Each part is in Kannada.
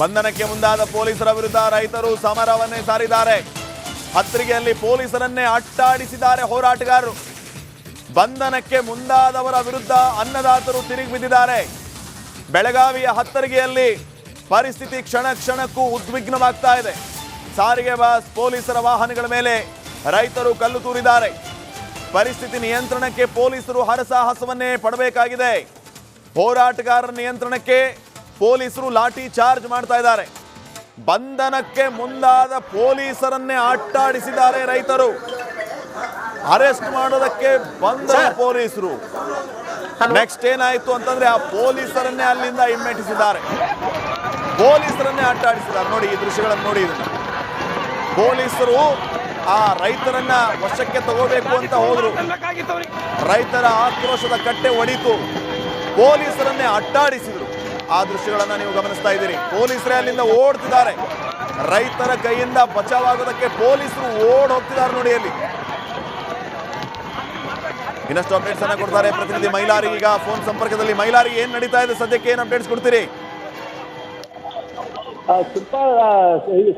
ಬಂಧನಕ್ಕೆ ಮುಂದಾದ ಪೊಲೀಸರ ವಿರುದ್ಧ ರೈತರು ಸಮರವನ್ನೇ ಸಾರಿದ್ದಾರೆ. ಹತ್ರಿಗೆಯಲ್ಲಿ ಪೊಲೀಸರನ್ನೇ ಅಟ್ಟಾಡಿಸಿದ್ದಾರೆ ಹೋರಾಟಗಾರರು. ಬಂಧನಕ್ಕೆ ಮುಂದಾದವರ ವಿರುದ್ಧ ಅನ್ನದಾತರು ತಿರುಗಿ ಬಿದ್ದಿದ್ದಾರೆ. ಬೆಳಗಾವಿಯ ಹತ್ತರಿಗೆಯಲ್ಲಿ ಪರಿಸ್ಥಿತಿ ಕ್ಷಣ ಕ್ಷಣಕ್ಕೂ ಉದ್ವಿಗ್ನವಾಗ್ತಾ ಇದೆ. ಸಾರಿಗೆ ಬಸ್ ಪೊಲೀಸರ ವಾಹನಗಳ ಮೇಲೆ ರೈತರು ಕಲ್ಲು ತೂರಿದ್ದಾರೆ. ಪರಿಸ್ಥಿತಿ ನಿಯಂತ್ರಣಕ್ಕೆ ಪೊಲೀಸರು ಹರಸಾಹಸವನ್ನೇ ಪಡಬೇಕಾಗಿದೆ. ಹೋರಾಟಗಾರರ ನಿಯಂತ್ರಣಕ್ಕೆ ಪೊಲೀಸರು ಲಾಠಿ ಚಾರ್ಜ್ ಮಾಡ್ತಾ ಇದ್ದಾರೆ. ಬಂಧನಕ್ಕೆ ಮುಂದಾದ ಪೊಲೀಸರನ್ನೇ ಅಟ್ಟಾಡಿಸಿದ್ದಾರೆ ರೈತರು. ಅರೆಸ್ಟ್ ಮಾಡೋದಕ್ಕೆ ಬಂದ ಪೊಲೀಸರು. ನೆಕ್ಸ್ಟ್ ಏನಾಯ್ತು ಅಂತಂದ್ರೆ ಆ ಪೊಲೀಸರನ್ನೇ ಅಲ್ಲಿಂದ ಹಿಮ್ಮೆಟ್ಟಿಸಿದ್ದಾರೆ. ಪೊಲೀಸರನ್ನೇ ಅಟ್ಟಾಡಿಸಿದ್ದಾರೆ. ನೋಡಿ ಈ ದೃಶ್ಯಗಳನ್ನು ನೋಡಿ ಇದನ್ನ. ಪೊಲೀಸರು ಆ ರೈತರನ್ನ ವಶಕ್ಕೆ ತಗೋಬೇಕು ಅಂತ ಹೋದ್ರು. ರೈತರ ಆಕ್ರೋಶದ ಕಟ್ಟೆ ಒಡಿತು. ಪೊಲೀಸರನ್ನೇ ಅಟ್ಟಾಡಿಸಿದ್ರು. ಆ ದೃಶ್ಯಗಳನ್ನ ನೀವು ಗಮನಿಸ್ತಾ ಇದ್ದೀರಿ. ಪೊಲೀಸರೇ ಅಲ್ಲಿಂದ ಓಡ್ತಿದ್ದಾರೆ. ರೈತರ ಕೈಯಿಂದ ಬಚಾವಾಗೋದಕ್ಕೆ ಪೊಲೀಸರು ಓಡ್ ಹೋಗ್ತಿದ್ದಾರೆ ನೋಡಿ ಅಲ್ಲಿ. ಇನ್ನಷ್ಟು ಅಪ್ಡೇಟ್ಸ್ ಅನ್ನ ಕೊಡ್ತಾರೆ ಪ್ರತಿನಿಧಿ ಮೈಲಾರಿ. ಈಗ ಫೋನ್ ಸಂಪರ್ಕದಲ್ಲಿ ಮೈಲಾರಿ, ಏನ್ ನಡೀತಾ ಇದೆ? ಸದ್ಯಕ್ಕೆ ಏನ್ ಅಪ್ಡೇಟ್ಸ್ ಕೊಡ್ತೀರಿ? ಸ್ವಲ್ಪ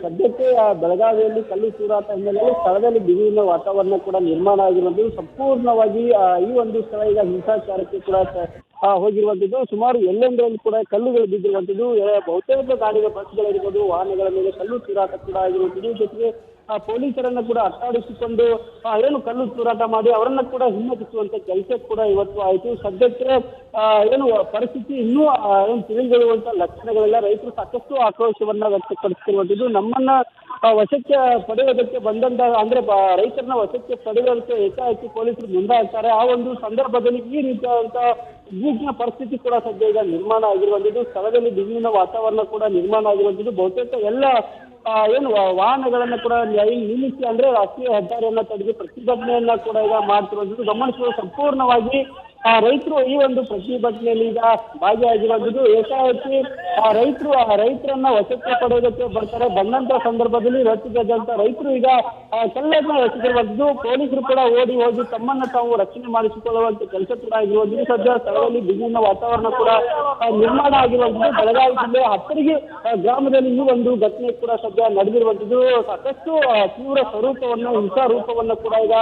ಸದ್ಯಕ್ಕೆ ಬೆಳಗಾವಿಯಲ್ಲಿ ಕಲ್ಲು ತೂರಾಟ ಹಿನ್ನೆಲೆಯಲ್ಲಿ ಸ್ಥಳದಲ್ಲಿ ಬಿಗುವಿನ ವಾತಾವರಣ ಕೂಡ ನಿರ್ಮಾಣ ಆಗಿರುವುದು ಸಂಪೂರ್ಣವಾಗಿ ಈ ಒಂದು ಸ್ಥಳ ಈಗ ಹಿಂಸಾಚಾರಕ್ಕೆ ಕೂಡ ಹೋಗಿರುವಂಥದ್ದು ಸುಮಾರು ಎಲ್ಲೆಂದರಲ್ಲಿ ಕೂಡ ಕಲ್ಲುಗಳು ಬಿದ್ದಿರುವಂತದ್ದು ಬಹುತೇಕ ಗಾಡಿಗಳ ಬಸ್ಗಳಿರ್ಬೋದು ವಾಹನಗಳ ಮೇಲೆ ಕಲ್ಲು ತೂರಾಟ ಕೂಡ ಆಗಿರುವಂಥದ್ದು. ಜೊತೆಗೆ ಪೊಲೀಸರನ್ನ ಕೂಡ ಅಟ್ಟಾಡಿಸಿಕೊಂಡು ಏನು ಕಲ್ಲು ತೂರಾಟ ಮಾಡಿ ಅವರನ್ನ ಕೂಡ ಹಿಮ್ಮತಿಸುವಂತ ಕೆಲಸ ಕೂಡ ಇವತ್ತು ಆಯಿತು. ಸದ್ಯಕ್ಕೆ ಏನು ಪರಿಸ್ಥಿತಿ ಇನ್ನೂ ಏನು ತಿಳಿದಿರುವಂತ ಲಕ್ಷಣಗಳೆಲ್ಲ ರೈತರು ಸಾಕಷ್ಟು ಆಕ್ರೋಶವನ್ನ ವ್ಯಕ್ತಪಡಿಸ್ತಿರುವಂಥದ್ದು ನಮ್ಮನ್ನ ವಶಕ್ಕೆ ಪಡೆಯೋದಕ್ಕೆ ಬಂದಂತ, ಅಂದ್ರೆ ರೈತರನ್ನ ವಶಕ್ಕೆ ಪಡೆಯೋದಕ್ಕೆ ಏಕಾಏಕಿ ಪೊಲೀಸರು ಮುಂದಾಗ್ತಾರೆ. ಆ ಒಂದು ಸಂದರ್ಭದಲ್ಲಿ ಈ ರೀತಿಯಾದಂತ ಉದ್ವಿಗ್ನ ಪರಿಸ್ಥಿತಿ ಕೂಡ ಸದ್ಯ ಈಗ ನಿರ್ಮಾಣ ಆಗಿರುವಂಥದ್ದು, ಸ್ಥಳದಲ್ಲಿ ಬಿಗುವಿನ ವಾತಾವರಣ ಕೂಡ ನಿರ್ಮಾಣ ಆಗಿರುವಂಥದ್ದು, ಬಹುತೇಕ ಎಲ್ಲ ಏನು ವಾಹನಗಳನ್ನ ಕೂಡ ನಿಲ್ಲಿಸಿ ಅಂದ್ರೆ ರಾಷ್ಟ್ರೀಯ ಹೆದ್ದಾರಿಯನ್ನ ತಡೆದು ಪ್ರತಿಭಟನೆಯನ್ನ ಕೂಡ ಈಗ ಮಾಡ್ತಿರುವಂಥದ್ದು. ಗಮನಿಸುವ ಸಂಪೂರ್ಣವಾಗಿ ರೈತರು ಈ ಒಂದು ಪ್ರತಿಭಟನೆಯಲ್ಲಿ ಈಗ ಭಾಗಿಯಾಗಿರೋದು ಏಕಾಏಕಿ ಆ ರೈತರು, ಆ ರೈತರನ್ನ ವಶಕ್ಕೆ ಪಡೆಯೋದಕ್ಕೆ ಬರ್ತಾರೆ. ಬಂದಂತ ಸಂದರ್ಭದಲ್ಲಿ ರಚಿಸಿದಂತ ರೈತರು ಈಗ ಆ ಕಲ್ಲನ್ನ ರಚಿಸಿರುವಂತದ್ದು ಪೊಲೀಸರು ಕೂಡ ಓಡಿ ಹೋಗಿ ತಮ್ಮನ್ನ ತಾವು ರಕ್ಷಣೆ ಮಾಡಿಸಿಕೊಳ್ಳುವಂತ ಕೆಲಸ ಕೂಡ ಆಗಿರುವಂಥದ್ದು ಸದ್ಯ ಸ್ಥಳದಲ್ಲಿ ಬಿಗುವಿನ ವಾತಾವರಣ ಕೂಡ ನಿರ್ಮಾಣ ಆಗಿರುವಂತದ್ದು ಬೆಳಗಾವಿ ಜಿಲ್ಲೆ ಹತ್ತರಿಗೆ ಗ್ರಾಮದಲ್ಲಿ ಈ ಒಂದು ಘಟನೆ ಕೂಡ ಸದ್ಯ ನಡೆದಿರುವಂತದ್ದು ಸಾಕಷ್ಟು ತೀವ್ರ ಸ್ವರೂಪವನ್ನು ಹಿಂಸಾ ರೂಪವನ್ನು ಕೂಡ ಈಗ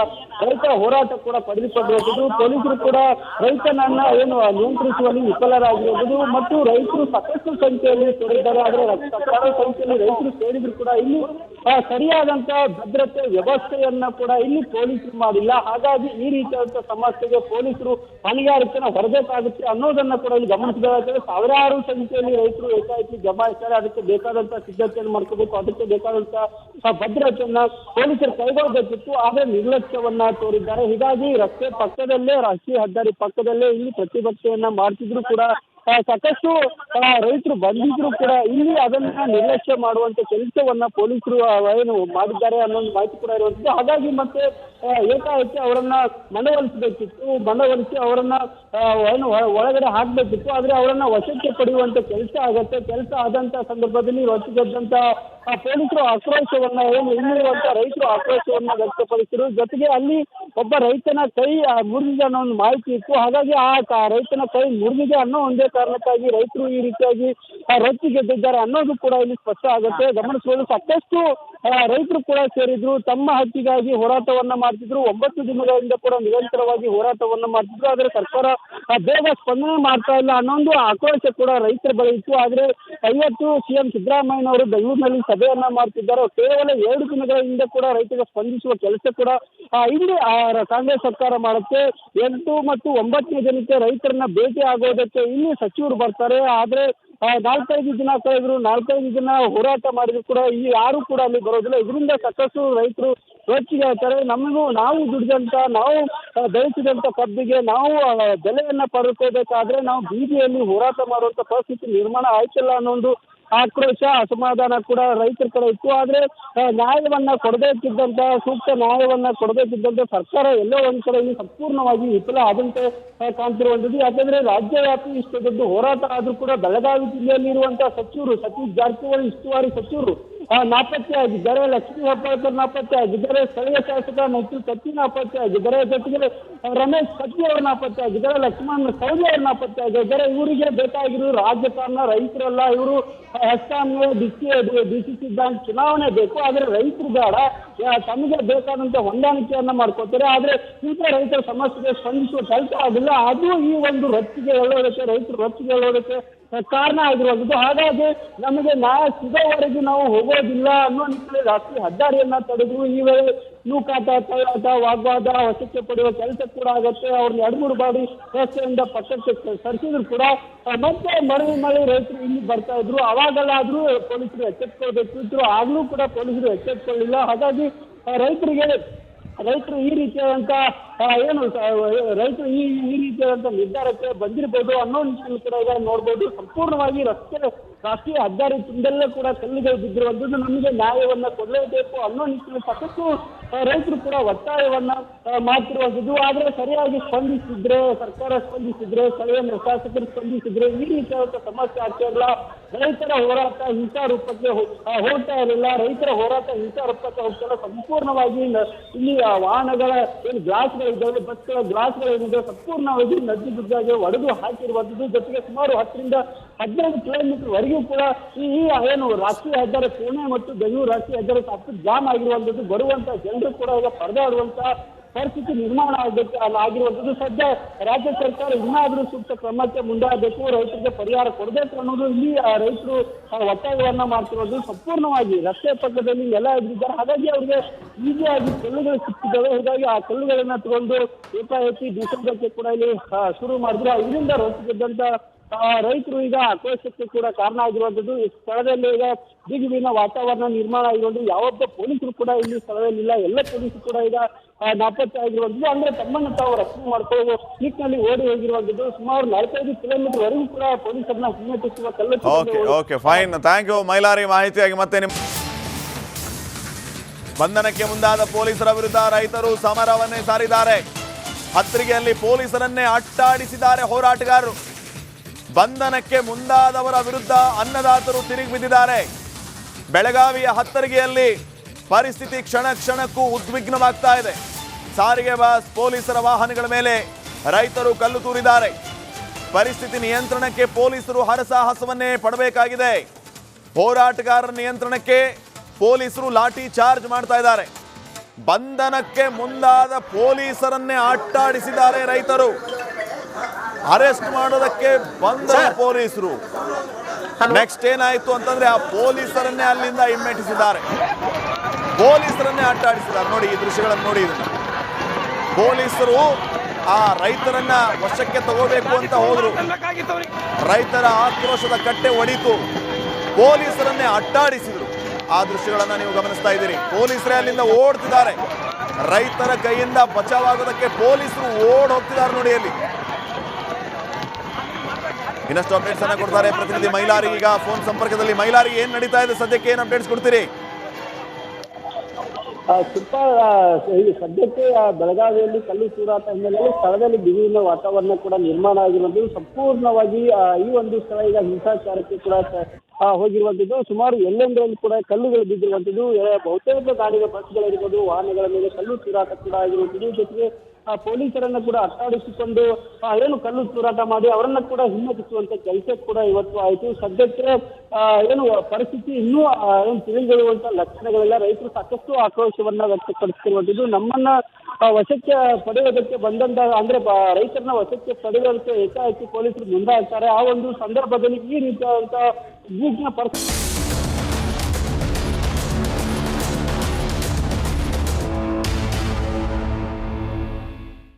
ರೈತರ ಹೋರಾಟ ಕೂಡ ಪಡೆದುಕೊಂಡಿರುವಂತದ್ದು ಪೊಲೀಸರು ಕೂಡ ರೈತನನ್ನ ಏನು ನಿಯಂತ್ರಿಸುವಲ್ಲಿ ವಿಫಲರಾಗಿರುವುದು ಮತ್ತು ರೈತರು ಸಾಕಷ್ಟು ಸಂಖ್ಯೆಯಲ್ಲಿ ಸೇರಿದ್ದಾರೆ, ಆದ್ರೆ ಸಕಾಲ ಸಂಖ್ಯೆಯಲ್ಲಿ ರೈತರು ಸೇರಿದ್ರು ಕೂಡ ಇಲ್ಲಿ ಸರಿಯಾದಂತಹ ಸರಿಯಾದಂತ ಭದ್ರತೆ ವ್ಯವಸ್ಥೆಯನ್ನ ಕೂಡ ಇಲ್ಲಿ ಪೊಲೀಸರು ಮಾಡಿಲ್ಲ. ಹಾಗಾಗಿ ಈ ರೀತಿಯಾದಂತಹ ಸಮಸ್ಯೆಗೆ ಪೊಲೀಸರು ಹೊಣೆಗಾರಿಕೆನ ಹೊರಬೇಕಾಗುತ್ತೆ ಅನ್ನೋದನ್ನ ಕೂಡ ಇಲ್ಲಿ ಗಮನಿಸಬೇಕಾಗ್ತದೆ ಸಾವಿರಾರು ಸಂಖ್ಯೆಯಲ್ಲಿ ರೈತರು ಏಕಾಏಕಿ ಜಮಾಯಿಸ್ತಾರೆ ಅದಕ್ಕೆ ಬೇಕಾದಂತ ಸಿದ್ಧತೆಯನ್ನು ಮಾಡ್ಕೋಬೇಕು. ಅದಕ್ಕೆ ಬೇಕಾದಂತ ಭದ್ರತೆಯನ್ನ ಪೊಲೀಸರು ಕೈಗೊಳ್ಳಬೇಕಿತ್ತು ಆದ್ರೆ ನಿರ್ಲಕ್ಷ್ಯವನ್ನ ತೋರಿದ್ದಾರೆ. ಹೀಗಾಗಿ ರಸ್ತೆ ಪಕ್ಕದಲ್ಲೇ ರಾಷ್ಟ್ರೀಯ ಹೆದ್ದಾರಿ ಪಕ್ಕದಲ್ಲೇ ಇಲ್ಲಿ ಪ್ರತಿಭಟನೆಯನ್ನ ಮಾಡ್ತಿದ್ರು ಕೂಡ ಸಾಕಷ್ಟು ರೈತರು ಬಂದಿದ್ರು ಕೂಡ ಇಲ್ಲಿ ಅದನ್ನ ನಿರ್ಲಕ್ಷ್ಯ ಮಾಡುವಂತ ಕೆಲಸವನ್ನ ಪೊಲೀಸರು ಏನು ಮಾಡಿದ್ದಾರೆ ಅನ್ನೋ ಒಂದು ಮಾಹಿತಿ ಕೂಡ ಇರುವಂತದ್ದು. ಹಾಗಾಗಿ ಮತ್ತೆ ಏಕಾಏಕಿ ಅವರನ್ನ ಮನವೊಲಿಸಬೇಕಿತ್ತು ಮನವೊಲಿಸಿ ಅವರನ್ನ ಏನು ಒಳ- ಒಳಗಡೆ ಹಾಕ್ಬೇಕಿತ್ತು, ಆದ್ರೆ ಅವರನ್ನ ವಶಕ್ಕೆ ಪಡೆಯುವಂತ ಕೆಲಸ ಆಗತ್ತೆ. ಕೆಲಸ ಆದಂತ ಸಂದರ್ಭದಲ್ಲಿ ಆ ಪೊಲೀಸರು ಆಕ್ರೋಶವನ್ನ ಏನು ಇಲ್ಲಿರುವಂತ ರೈತರು ಆಕ್ರೋಶವನ್ನ ವ್ಯಕ್ತಪಡಿಸಿದ್ರು. ಜೊತೆಗೆ ಅಲ್ಲಿ ಒಬ್ಬ ರೈತನ ಕೈ ಮುರಿದಿದೆ ಅನ್ನೋ ಒಂದು ಮಾಹಿತಿ ಇತ್ತು. ಹಾಗಾಗಿ ಆ ರೈತನ ಕೈ ಮುರಿದಿದೆ ಅನ್ನೋ ಒಂದೇ ಕಾರಣಕ್ಕಾಗಿ ರೈತರು ಈ ರೀತಿಯಾಗಿ ರೊಚ್ಚಿಗೆದ್ದಿದ್ದಾರೆ ಅನ್ನೋದು ಕೂಡ ಇಲ್ಲಿ ಸ್ಪಷ್ಟ ಆಗುತ್ತೆ. ಗಮನಿಸಬಹುದು ಸಾಕಷ್ಟು ರೈತರು ಕೂಡ ಸೇರಿದ್ರು. ತಮ್ಮ ಹಕ್ಕಿಗಾಗಿ ಹೋರಾಟವನ್ನ ಮಾಡ್ತಿದ್ರು. ಒಂಬತ್ತು ದಿನಗಳಿಂದ ಕೂಡ ನಿರಂತರವಾಗಿ ಹೋರಾಟವನ್ನ ಮಾಡ್ತಿದ್ರು. ಆದ್ರೆ ಸರ್ಕಾರ ಬೇಗ ಸ್ಪಂದನೆ ಮಾಡ್ತಾ ಇಲ್ಲ ಅನ್ನೋ ಒಂದು ಆಕ್ರೋಶ ಕೂಡ ರೈತರ ಬಳಿ ಇತ್ತು. ಆದ್ರೆ ಇವತ್ತು ಸಿಎಂ ಸಿದ್ದರಾಮಯ್ಯನವರು ಬೆಂಗಳೂರಿನಲ್ಲಿ ಸಭೆಯನ್ನ ಮಾಡ್ತಿದ್ದಾರೆ ಕೇವಲ ಎರಡು ದಿನಗಳ ಹಿಂದೆ ಕೂಡ ರೈತರಿಗೆ ಸ್ಪಂದಿಸುವ ಕೆಲಸ ಕೂಡ ಇಲ್ಲಿ ಕಾಂಗ್ರೆಸ್ ಸರ್ಕಾರ ಮಾಡುತ್ತೆ ಎಂಟು ಮತ್ತು ಒಂಬತ್ತನೇ ದಿನಕ್ಕೆ ರೈತರನ್ನ ಭೇಟಿ ಆಗೋದಕ್ಕೆ ಇಲ್ಲಿ ಸಚಿವರು ಬರ್ತಾರೆ. ಆದ್ರೆ ನಾಲ್ಕೈದು ದಿನ ಕಳೆದ್ರು ನಾಲ್ಕೈದು ದಿನ ಹೋರಾಟ ಮಾಡಿದ್ರು ಕೂಡ ಇಲ್ಲಿ ಯಾರು ಕೂಡ ಅಲ್ಲಿ ಬರೋದಿಲ್ಲ. ಇದರಿಂದ ಸಾಕಷ್ಟು ರೈತರು ಸ್ವಚ್ಛಿಗೆ ಹೇಳ್ತಾರೆ ನಮಗೂ, ನಾವು ದುಡಿದಂತ, ನಾವು ಬೆಳೆಸಿದಂತ ಕಬ್ಬಿಗೆ ನಾವು ಬೆಲೆಯನ್ನ ಪಡ್ಕೋಬೇಕಾದ್ರೆ ನಾವು ಬೀದಿಯಲ್ಲಿ ಹೋರಾಟ ಮಾಡುವಂತ ಪರಿಸ್ಥಿತಿ ನಿರ್ಮಾಣ ಆಯ್ತಲ್ಲ ಅನ್ನೋ ಒಂದು ಆಕ್ರೋಶ ಅಸಮಾಧಾನ ಕೂಡ ರೈತರ ಕಡೆ ಇತ್ತು. ಆದ್ರೆ ನ್ಯಾಯವನ್ನ ಕೊಡಬೇಕಿದ್ದಂತ ಸೂಕ್ತ ನ್ಯಾಯವನ್ನ ಕೊಡಬೇಕಿದ್ದಂತ ಸರ್ಕಾರ ಎಲ್ಲೋ ಒಂದ್ ಕಡೆ ಸಂಪೂರ್ಣವಾಗಿ ವಿಫಲ ಆದಂತೆ ಆ, ಕಾಣ್ತಿರುವಂತದ್ದು ಯಾಕಂದ್ರೆ ರಾಜ್ಯವ್ಯಾಪಿ ಇಷ್ಟು ದೊಡ್ಡ ಹೋರಾಟ ಆದ್ರೂ ಕೂಡ ಬೆಳಗಾವಿ ಜಿಲ್ಲೆಯಲ್ಲಿ ಇರುವಂತಹ ಸಚಿವರು ಸತೀಶ್ ಜಾರಕಿಹೊಳಿ ಉಸ್ತುವಾರಿ ಸಚಿವರು ನಾಪತ್ತೆಯಾಗಿದ್ದಾರೆ ಲಕ್ಷ್ಮೀ ಹೆಬ್ಬಾಳ್ಕರ್ ನಾಪತ್ತೆಯಾಗಿದ್ದಾರೆ ಸ್ಥಳೀಯ ಶಾಸಕ ನಕುಲ್ ಸತ್ತಿ ನಾಪತ್ತೆ ನಾಪತ್ತೆಯಾಗಿದ್ದಾರೆ ಜೊತೆಗೆ ರಮೇಶ್ ಕತ್ತಿ ಅವರು ನಾಪತ್ತೆಯಾಗಿದ್ದಾರೆ ಲಕ್ಷ್ಮಣ್ ಸೌದಿ ಅವರು ನಾಪತ್ತೆಯಾಗಿದ್ದಾರೆ ಇವರಿಗೆ ಬೇಕಾಗಿರೋ ರಾಜಕಾರಣ, ರೈತರಲ್ಲ ಇವರು ಹೆಸ್ಕಾಂಗೆ D C D C C bank ಚುನಾವಣೆ ಬೇಕು, ಆದರೆ ರೈತರು ಬೇಡ. ತಮಗೆ ಬೇಕಾದಂತ ಹೊಂದಾಣಿಕೆಯನ್ನ ಮಾಡ್ಕೋತಾರೆ. ಆದ್ರೆ ಇಂಥ ರೈತರ ಸಮಸ್ಯೆಗೆ ಸ್ಪಂದಿಸುವ ಕೆಲಸ ಆಗಿಲ್ಲ ಅದು ಈ ಒಂದು ರೊಚ್ಚಿಗೆ ಹೇಳೋದಕ್ಕೆ, ರೈತರು ರೊಚ್ಚಿಗೆ ಹೇಳೋದಕ್ಕೆ ಕಾರಣ ಆಗಿರುವಂಥದ್ದು. ಹಾಗಾಗಿ ನಮಗೆ ನಾ ಸಿಗೋವರೆಗೂ ನಾವು ಹೋಗೋದಿಲ್ಲ ಅನ್ನೋ ನಿಟ್ಟಿನಲ್ಲಿ ರಾಷ್ಟ್ರೀಯ ಹೆದ್ದಾರಿಯನ್ನ ತಡೆದು ಈ ವೇಳೆ ನೂಕಾಟ ತಳ್ಳಾಟ ವಾಗ್ವಾದ, ವಶಕ್ಕೆ ಪಡೆಯುವ ಕೆಲಸ ಕೂಡ ಆಗುತ್ತೆ. ಅವ್ರನ್ನ ಎರಡ್ಮೂರು ಬಾರಿ ರಸ್ತೆಯಿಂದ ಪಕ್ಕಕ್ಕೆ ಸರಿಸಿದ್ರು ಕೂಡ ಮತ್ತೆ ಮರಳಿ ಮಳೆ ರೈತರು ಇಲ್ಲಿ ಬರ್ತಾ ಇದ್ರು. ಅವಾಗಲಾದ್ರೂ ಪೊಲೀಸರು ಎಚ್ಚೆತ್ಕೊಳ್ಬೇಕು ಇದ್ರು ಆಗ್ಲೂ ಕೂಡ ಪೊಲೀಸರು ಎಚ್ಚೆತ್ಕೊಳ್ಳಿಲ್ಲ. ಹಾಗಾಗಿ ರೈತರಿಗೆ ರೈತರು ಈ ರೀತಿಯಾದಂತ ಏನು ರೈತರು ಈ ಈ ನಿರ್ಧಾರಕ್ಕೆ ಬಂದಿರ್ಬೋದು ಅನ್ನೋ ನಿಟ್ಟಿನಲ್ಲಿ ಕೂಡ ಈಗ ನೋಡ್ಬೋದು. ಸಂಪೂರ್ಣವಾಗಿ ರಸ್ತೆ ರಾಷ್ಟ್ರೀಯ ಹೆದ್ದಾರಿ ತುಂಬೆಲ್ಲ ಕೂಡ ಕಲ್ಲುಗಳು ಬಿದ್ದಿರುವಂಥದ್ದು ನಮಗೆ ನ್ಯಾಯವನ್ನ ಕೊಡಲೇಬೇಕು ಅನ್ನೋ ನಿಟ್ಟಿನಲ್ಲಿ ಸಾಕಷ್ಟು ರೈತರು ಕೂಡ ಒತ್ತಾಯವನ್ನ ಮಾಡ್ತಿರುವಂಥದ್ದು. ಆದ್ರೆ ಸರಿಯಾಗಿ ಸ್ಪಂದಿಸಿದ್ರೆ, ಸರ್ಕಾರ ಸ್ಪಂದಿಸಿದ್ರೆ ಸ್ಥಳೀಯ ಶಾಸಕರು ಸ್ಪಂದಿಸಿದ್ರೆ ಈ ರೀತಿಯಾದಂಥ ಸಮಸ್ಯೆ ಆಗ್ತಿರಲಿಲ್ಲ ರೈತರ ಹೋರಾಟ ಹಿಂಸಾ ರೂಪಕ್ಕೆ ಹೋಗ್ತಾ ಇರಲಿಲ್ಲ. ರೈತರ ಹೋರಾಟ ಹಿಂಸಾ ರೂಪಕ್ಕೆ ಹೋಗ್ತಿಲ್ಲ ಸಂಪೂರ್ಣವಾಗಿ ಇಲ್ಲಿ ವಾಹನಗಳ ಏನು ಗ್ಲಾಸ್ಗಳಿದ್ದಾವೆ ಬಸ್ಗಳ ಗ್ಲಾಸ್ಗಳೇನಿದೆ ಸಂಪೂರ್ಣವಾಗಿ ನದಿ ಬಿದ್ದಾಗೆ ಒಡೆದು ಹಾಕಿರುವಂಥದ್ದು. ಜೊತೆಗೆ ಸುಮಾರು ಹತ್ತರಿಂದ ಹದಿನೈದು ಕಿಲೋಮೀಟರ್ ವರೆಗೂ ಕೂಡ ಈ ಏನು ರಾಷ್ಟ್ರೀಯ ಹೆದ್ದಾರಿ ಪುಣೆ ಮತ್ತು ಬೆಂಗಳೂರು ರಾಷ್ಟ್ರೀಯ ಹೆದ್ದಾರಿ ಸಾಕಷ್ಟು ಜಾಮ್ ಆಗಿರುವಂಥದ್ದು ಬರುವಂತ ಜನರು ಕೂಡ ಈಗ ಪರದಾಡುವಂತ ಪರಿಸ್ಥಿತಿ ನಿರ್ಮಾಣ ಆಗಬೇಕು ಆಗಿರುವಂಥದ್ದು. ಸದ್ಯ ರಾಜ್ಯ ಸರ್ಕಾರ ಇನ್ನಾದರೂ ಸೂಕ್ತ ಕ್ರಮಕ್ಕೆ ಮುಂದಾಗಬೇಕು. ರೈತರಿಗೆ ಪರಿಹಾರ ಕೊಡಬೇಕು ಅನ್ನೋದು ಇಲ್ಲಿ ರೈತರು ಒತ್ತಾಯವನ್ನ ಮಾಡ್ತಿರೋದು ಸಂಪೂರ್ಣವಾಗಿ ರಸ್ತೆ ಪಕ್ಕದಲ್ಲಿ ಎಲ್ಲ ಇದ್ದಾರೆ ಹಾಗಾಗಿ ಅವ್ರಿಗೆ ಈಸಿಯಾಗಿ ಕಲ್ಲುಗಳು ಸಿಕ್ಕಿದ್ದಾವೆ. ಹೀಗಾಗಿ ಆ ಕಲ್ಲುಗಳನ್ನ ತಗೊಂಡು ಏಕಾಏಕಿ ಬೀಸೋದಕ್ಕೆ ಕೂಡ ಇಲ್ಲಿ ಶುರು ಮಾಡಿದ್ರು. ಇದರಿಂದ ಆ, ರೈತರು ಈಗ ಆಕ್ರೋಶಕ್ಕೆ ಕೂಡ ಕಾರಣ ಆಗಿರುವಂಥದ್ದು ಈ ಸ್ಥಳದಲ್ಲಿ ಈಗ ಬಿಗುವಿನ ವಾತಾವರಣ ನಿರ್ಮಾಣ ಆಗಿರೋದು ಯಾವೊಬ್ಬ ಪೊಲೀಸರು ಕೂಡ ಇಲ್ಲಿ ಸ್ಥಳದಲ್ಲಿ ಇಲ್ಲ. ಎಲ್ಲ ಪೊಲೀಸರು ಕೂಡ ಈಗ ನಾಪತ್ತೆ ಆಗಿರುವಂಥದ್ದು. ಅಂದ್ರೆ ತಮ್ಮನ್ನು ತಾವು ರಕ್ಷಣೆ ಮಾಡ್ಕೊಳ್ಳುವ ನಿಟ್ಟಿನಲ್ಲಿ ಓಡಿ ಹೋಗಿರುವಂಥದ್ದು. ಸುಮಾರು ನಾಲ್ಕೈದು ಕಿಲೋಮೀಟರ್ ವರೆಗೂ ಕೂಡ ಪೊಲೀಸರನ್ನ ಹಿಮ್ಮೆಟ್ಟಿಸುವ ಕಲ್ಲು okay okay fine thank you Mailari ಮಾಹಿತಿಯಾಗಿ ಮತ್ತೆ ನಿಮ್ಮ ಬಂಧನಕ್ಕೆ ಮುಂದಾದ ಪೊಲೀಸರ ವಿರುದ್ಧ ರೈತರು ಸಮರವನ್ನೇ ಸಾರಿದ್ದಾರೆ. ಹತ್ರಿಗೆಯಲ್ಲಿ ಪೊಲೀಸರನ್ನೇ ಅಟ್ಟಾಡಿಸಿದ್ದಾರೆ ಹೋರಾಟಗಾರರು. ಬಂಧನಕ್ಕೆ ಮುಂದಾದವರ ವಿರುದ್ಧ ಅನ್ನದಾತರು ತಿರುಗಿ ಬಿದ್ದಿದ್ದಾರೆ. ಬೆಳಗಾವಿಯ ಹತ್ತರಿಗೆಯಲ್ಲಿ ಪರಿಸ್ಥಿತಿ ಕ್ಷಣ ಕ್ಷಣಕ್ಕೂ ಉದ್ವಿಗ್ನವಾಗ್ತಾ ಇದೆ. ಸಾರಿಗೆ ಬಸ್ ಪೊಲೀಸರ ವಾಹನಗಳ ಮೇಲೆ ರೈತರು ಕಲ್ಲು ತೂರಿದ್ದಾರೆ. ಪರಿಸ್ಥಿತಿ ನಿಯಂತ್ರಣಕ್ಕೆ ಪೊಲೀಸರು ಹರಸಾಹಸವನ್ನೇ ಪಡಬೇಕಾಗಿದೆ. ಹೋರಾಟಗಾರರ ನಿಯಂತ್ರಣಕ್ಕೆ ಪೊಲೀಸರು ಲಾಠಿ ಚಾರ್ಜ್ ಮಾಡ್ತಾ ಇದ್ದಾರೆ. ಬಂಧನಕ್ಕೆ ಮುಂದಾದ ಪೊಲೀಸರನ್ನೇ ಅಟ್ಟಾಡಿಸಿದ್ದಾರೆ ರೈತರು. ಅರೆಸ್ಟ್ ಮಾಡೋದಕ್ಕೆ ಬಂದ ಪೊಲೀಸರು. ನೆಕ್ಸ್ಟ್ ಏನಾಯ್ತು ಅಂತಂದ್ರೆ ಆ ಪೊಲೀಸರನ್ನೇ ಅಲ್ಲಿಂದ ಹಿಮ್ಮೆಟ್ಟಿಸಿದ್ದಾರೆ. ಪೊಲೀಸರನ್ನೇ ಅಟ್ಟಾಡಿಸಿದ್ದಾರೆ ನೋಡಿ ಈ ದೃಶ್ಯಗಳನ್ನು ನೋಡಿ ಇದನ್ನ. ಪೊಲೀಸರು ಆ ರೈತರನ್ನ ವಶಕ್ಕೆ ತಗೋಬೇಕು ಅಂತ ಹೋದ್ರು. ರೈತರ ಆಕ್ರೋಶದ ಕಟ್ಟೆ ಒಡಿತು. ಪೊಲೀಸರನ್ನೇ ಅಟ್ಟಾಡಿಸಿದ್ರು ಆ ದೃಶ್ಯಗಳನ್ನ ನೀವು ಗಮನಿಸ್ತಾ ಇದ್ದೀರಿ. ಪೊಲೀಸರೇ ಅಲ್ಲಿಂದ ಓಡ್ತಿದ್ದಾರೆ. ರೈತರ ಕೈಯಿಂದ ಬಚಾವಾಗೋದಕ್ಕೆ ಪೊಲೀಸರು ಓಡ್ ಹೋಗ್ತಿದ್ದಾರೆ ನೋಡಿ ಅಲ್ಲಿ. ಇನ್ನಷ್ಟು ಅಪ್ಡೇಟ್ಸ್ ಅನ್ನ ಕೊಡ್ತಾರೆ ಪ್ರತಿನಿಧಿ ಮೈಲಾರಿ. ಈಗ ಫೋನ್ ಸಂಪರ್ಕದಲ್ಲಿ ಮೈಲಾರಿ, ಏನ್ ನಡೀತಾ ಇದೆ ಸದ್ಯಕ್ಕೆ? ಏನ್ ಅಪ್ಡೇಟ್ಸ್ ಕೊಡ್ತೀರಿ? ಈ ಸದ್ಯಕ್ಕೆ ಬೆಳಗಾವಿಯಲ್ಲಿ ಕಲ್ಲು ತೂರಾಟ ಹಿನ್ನೆಲೆಯಲ್ಲಿ ಸ್ಥಳದಲ್ಲಿ ಬಿಗಿನ ವಾತಾವರಣ ಕೂಡ ನಿರ್ಮಾಣ ಆಗಿರೋದು ಸಂಪೂರ್ಣವಾಗಿ ಈ ಒಂದು ಸ್ಥಳ ಈಗ ಹಿಂಸಾಚಾರಕ್ಕೆ ಕೂಡ ಹೋಗಿರುವಂಥದ್ದು. ಸುಮಾರು ಎಲ್ಲೆಂದರಲ್ಲಿ ಕೂಡ ಕಲ್ಲುಗಳು ಬಿದ್ದಿರುವಂತದ್ದು ಬಹುತೇಕ ಗಾಡಿಗಳ ಬಸ್ಗಳಿರ್ಬೋದು ವಾಹನಗಳ ಮೇಲೆ ಕಲ್ಲು ತೂರಾಟ ಕೂಡ ಆಗಿರುವಂಥದ್ದು. ಜೊತೆಗೆ ಪೊಲೀಸರನ್ನ ಕೂಡ ಅಟ್ಟಾಡಿಸಿಕೊಂಡು ಏನು ಕಲ್ಲು ತೂರಾಟ ಮಾಡಿ ಅವರನ್ನ ಕೂಡ ಹಿಮ್ಮತಿಸುವಂತ ಕೆಲಸ ಕೂಡ ಇವತ್ತು ಆಯಿತು. ಸದ್ಯಕ್ಕೆ ಏನು ಪರಿಸ್ಥಿತಿ ಇನ್ನೂ ಏನು ತಿಳಿದಿರುವಂತ ಲಕ್ಷಣಗಳೆಲ್ಲ ರೈತರು ಸಾಕಷ್ಟು ಆಕ್ರೋಶವನ್ನ ವ್ಯಕ್ತಪಡಿಸ್ತಿರುವಂಥದ್ದು ನಮ್ಮನ್ನ ವಶಕ್ಕೆ ಪಡೆಯೋದಕ್ಕೆ ಬಂದಂತ, ಅಂದ್ರೆ ರೈತರನ್ನ ವಶಕ್ಕೆ ಪಡೆಯೋದಕ್ಕೆ ಏಕಾಏಕಿ ಪೊಲೀಸರು ಮುಂದಾಗ್ತಾರೆ. ಆ ಒಂದು ಸಂದರ್ಭದಲ್ಲಿ ಈ ये क्या फ़र्क